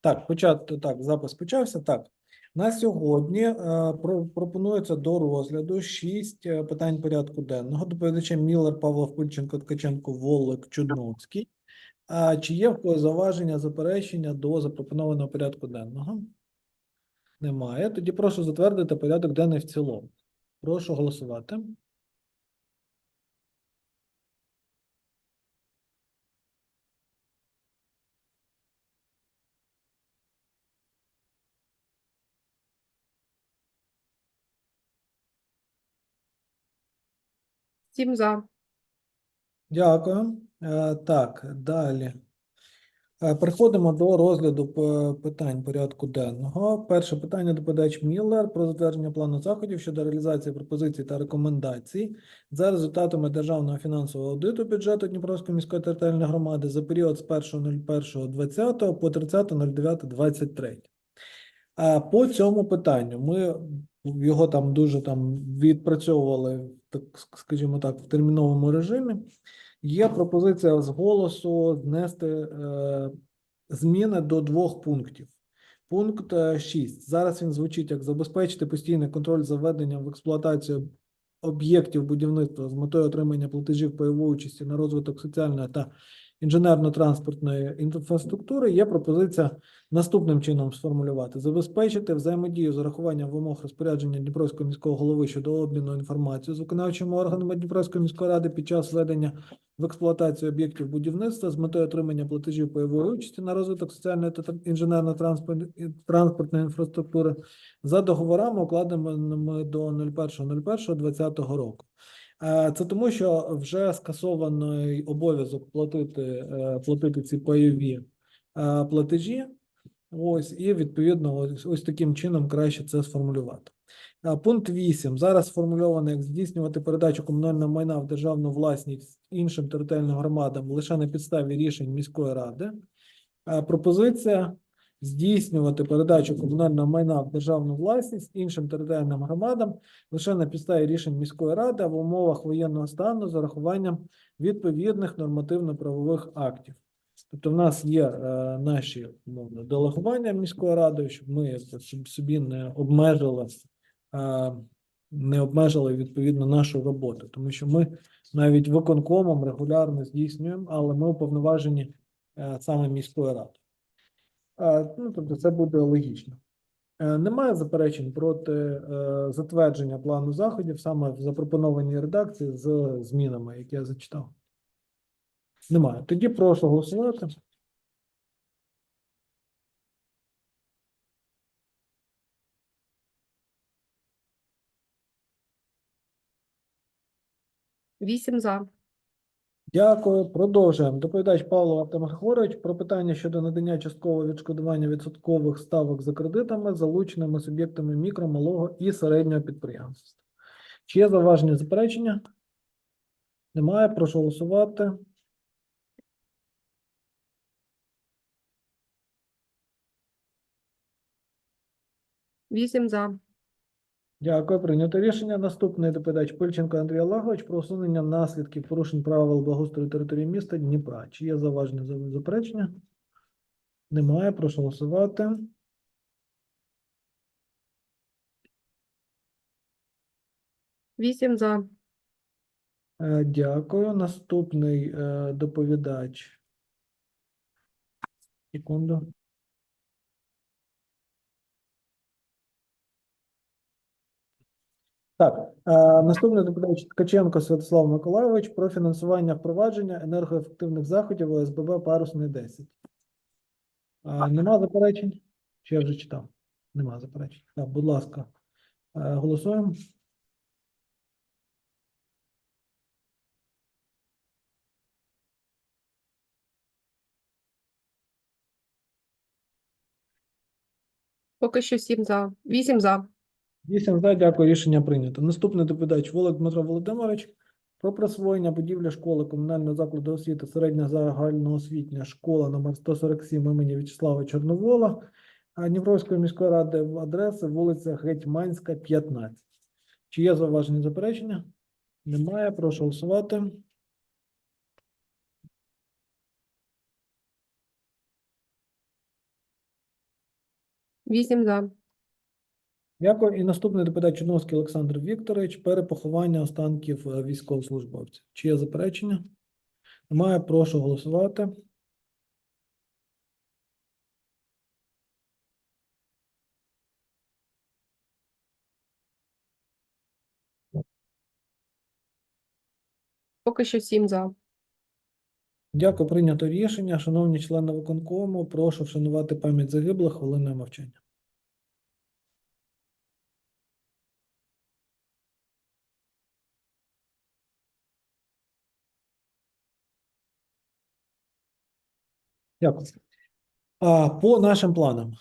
Так, почати так, запис почався. Так. На сьогодні е, про, пропонується до розгляду шість е, питань порядку денного. Доповідачем Міллер, Павлов, Пильченко, Ткаченко, Волик, Чудновський. А чи є в когось зауваження, заперечення до запропонованого порядку денного? Немає. Тоді прошу затвердити порядок денний в цілому. Прошу голосувати. Сім за. Дякую. Е, Так, далі. Е, Переходимо до розгляду питань порядку денного. Перше питання доповідач Міллер про затвердження плану заходів щодо реалізації пропозицій та рекомендацій за результатами державного фінансового аудиту бюджету Дніпровської міської територіальної громади за період з 1.01.20 по 30.09.23. По цьому питанню ми його там дуже там відпрацьовували, так скажімо так, в терміновому режимі. Є пропозиція з голосу знести е, зміни до двох пунктів. Пункт 6. Зараз він звучить як забезпечити постійний контроль за введенням в експлуатацію об'єктів будівництва з метою отримання платежів пайової участі на розвиток соціальної та інженерно-транспортної інфраструктури. Є пропозиція наступним чином сформулювати: забезпечити взаємодію з урахуванням вимог розпорядження Дніпровського міського голови щодо обміну інформацією з виконавчими органами Дніпровської міської ради під час введення в експлуатацію об'єктів будівництва з метою отримання платежів пайової участі на розвиток соціальної та інженерно-транспортної інфраструктури за договорами, укладеними до 01.01.2020 року. Е, Це тому, що вже скасований обов'язок платити, е, платити ці пайові е, платежі. Ось, і відповідно, ось, ось таким чином краще це сформулювати. Пункт 8. Зараз сформульовано, як здійснювати передачу комунального майна в державну власність іншим територіальним громадам лише на підставі рішень міської ради. Пропозиція здійснювати передачу комунального майна в державну власність іншим територіальним громадам лише на підставі рішень міської ради в умовах воєнного стану з урахуванням відповідних нормативно-правових актів. Тобто, в нас є е, наші умовно, делегування міської ради, щоб ми щоб собі не обмежили, е, не обмежили відповідно нашу роботу, тому що ми навіть виконкомом регулярно здійснюємо, але ми уповноважені е, саме міською радою. Е, ну, тобто, це буде логічно. Е, Немає заперечень проти е, затвердження плану заходів саме в запропонованій редакції з змінами, які я зачитав. Немає. Тоді прошу голосувати. Вісім за. Дякую. Продовжуємо. Доповідач Павло Артем про питання щодо надання часткового відшкодування відсоткових ставок за кредитами залученими суб'єктами мікро, малого і середнього підприємства. Чи є зауваження заперечення? Немає. Прошу голосувати. Вісім за. Дякую. Прийнято рішення. Наступний доповідач Пильченко Андрій Олегович про усунення наслідків порушень правил благоустрою території міста Дніпра. Чи є зауваження за- заперечення? Немає. Прошу голосувати. Вісім за. Е, Дякую. Наступний е, доповідач. Секунду. Так, е, наступний доповідач Ткаченко Святослав Миколайович про фінансування впровадження енергоефективних заходів ОСББ Парусний 10. Е, Нема заперечень? Чи я вже читав? Нема заперечень. Так, будь ласка, е, голосуємо. Поки що сім за. Вісім за. Вісім за, дякую, рішення прийнято. Наступний доповідач Волик Дмитро Володимирович про присвоєння будівлі школи комунального закладу освіти середня загальноосвітня школа номер 147 імені В'ячеслава Чорновола Дніпровської міської ради в адреси вулиця Гетьманська, 15. Чи є зауваження заперечення? Немає. Прошу голосувати. 8 за. Дякую. І наступний доповідач Чудновський Олександр Вікторович. Перепоховання останків е, військовослужбовців. Чи є заперечення? Немає. Прошу голосувати. Поки що 7 за. Дякую. Прийнято рішення. Шановні члени виконкому, прошу вшанувати пам'ять загиблих хвилиною мовчання. Дякую. По нашим планам.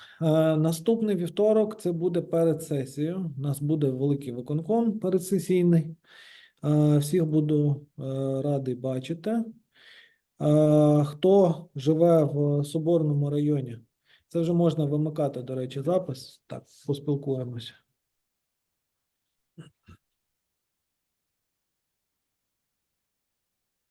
Наступний вівторок це буде перед сесією. У нас буде великий виконком передсесійний. Всіх буду радий бачити. Хто живе в Соборному районі, це вже можна вимикати, до речі, запис. Так, поспілкуємося.